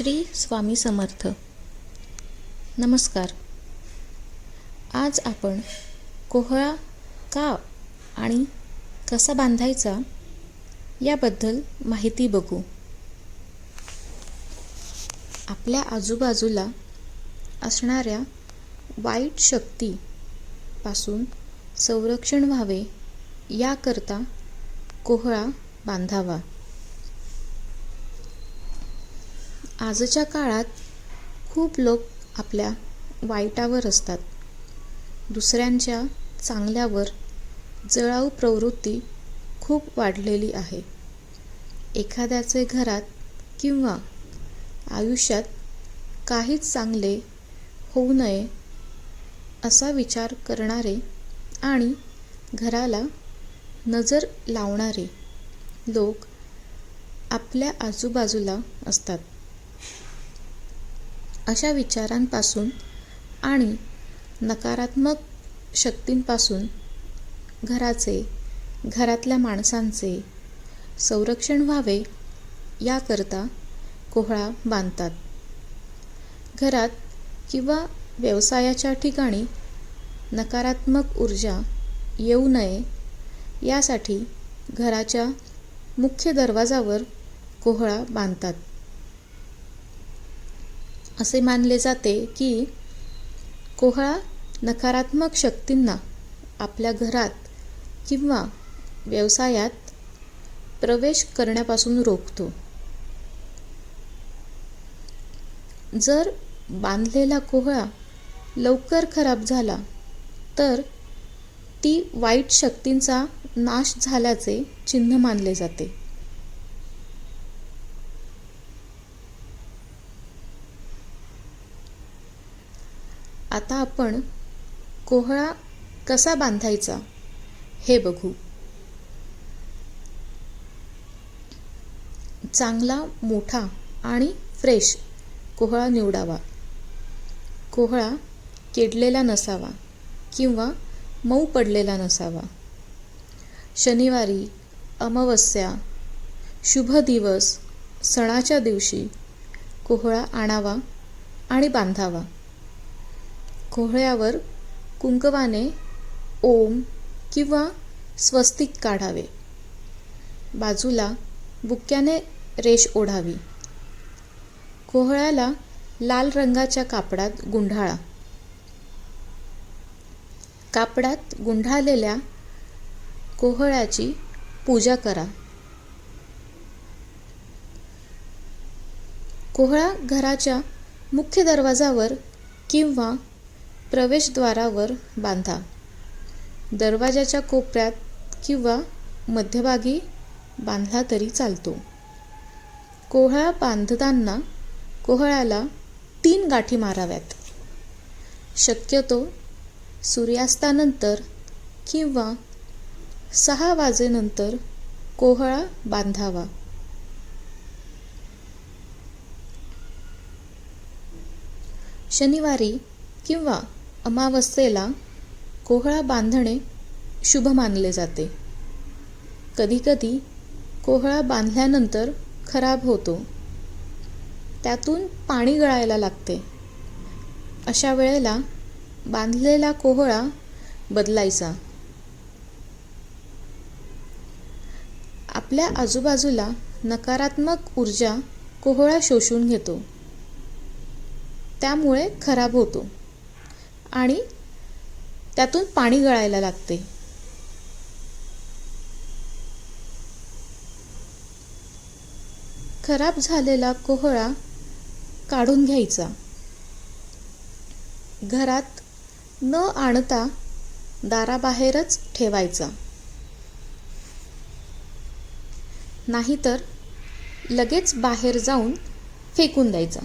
श्री स्वामी समर्थ. नमस्कार. आज आपण कोहळा का आणि कसा बांधायचा याबद्दल माहिती बघू. आपल्या आजूबाजूला असणाऱ्या वाईट शक्तीपासून संरक्षण व्हावे याकरता कोहळा बांधावा. आजच्या काळात खूप लोक आपल्या वाईटावर असतात. दुसऱ्यांच्या चांगल्यावर जळाऊ प्रवृत्ती खूप वाढलेली आहे. एखाद्याचे घरात किंवा आयुष्यात काहीच चांगले होऊ नये असा विचार करणारे आणि घराला नजर लावणारे लोक आपल्या आजूबाजूला असतात. अशा विचारांपासून आणि नकारात्मक शक्तींपासून घराचे घरातल्या माणसांचे संरक्षण व्हावे याकरता कोहळा बांधतात. घरात किंवा व्यवसायाच्या ठिकाणी नकारात्मक ऊर्जा येऊ नये यासाठी घराच्या मुख्य दरवाजावर कोहळा बांधतात. असे मानले जाते की कोहळा नकारात्मक शक्तींना आपल्या घरात किंवा व्यवसायात प्रवेश करण्यापासून रोखतो. जर बांधलेला कोहळा लवकर खराब झाला तर ती वाईट शक्तींचा नाश झाल्याचे चिन्ह मानले जाते. आता आपण कोहळा कसा बांधायचा हे बघू. चांगला मोठा आणि फ्रेश कोहळा निवडावा. कोहळा केडलेला नसावा किंवा मऊ पडलेला नसावा. शनिवारी अमावस्या शुभ दिवस सणाच्या दिवशी कोहळा आणावा आणि बांधावा. कोहळ्यावर कुंकवाने ओम किंवा स्वस्तिक काढावे. बाजूला बुक्क्याने रेष ओढावी. कोहळ्याला लाल रंगाच्या कापडात गुंढाळा कापडात गुंढाळलेल्या कोहळ्याची पूजा करा. कोहळा घराच्या मुख्य दरवाजावर किंवा प्रवेशद्वारावर बांधा. दरवाजाच्या कोपऱ्यात किंवा मध्यभागी बांधला तरी चालतो. कोहळा बांधताना कोहळ्याला तीन गाठी माराव्यात. शक्यतो सूर्यास्तानंतर किंवा सहा वाजेनंतर कोहळा बांधावा. शनिवारी किंवा अमावस्येला कोहळा बांधणे शुभ मानले जाते. कधीकधी कोहळा बांधल्यानंतर खराब होतो. त्यातून पाणी गळायला लागते. अशा वेळेला बांधलेला कोहळा बदलायचा. आपल्या आजूबाजूला नकारात्मक ऊर्जा कोहळा शोषून घेतो. त्यामुळे खराब होतो. आणि त्यातून पाणी गळायला लागते. खराब झालेला कोहळा काढून घ्यायचा. घरात न आणता दाराबाहेरच ठेवायचा. नाहीतर लगेच बाहेर जाऊन फेकून द्यायचा.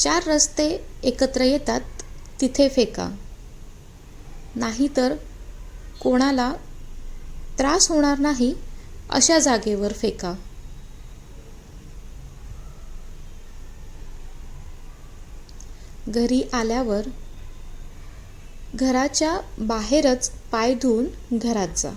चार रस्ते एकत्र येतात तिथे फेका. नाहीतर कोणाला त्रास होणार नाही अशा जागेवर फेका. घरी आल्यावर घराच्या बाहेरच पाय धुवून घरात जा.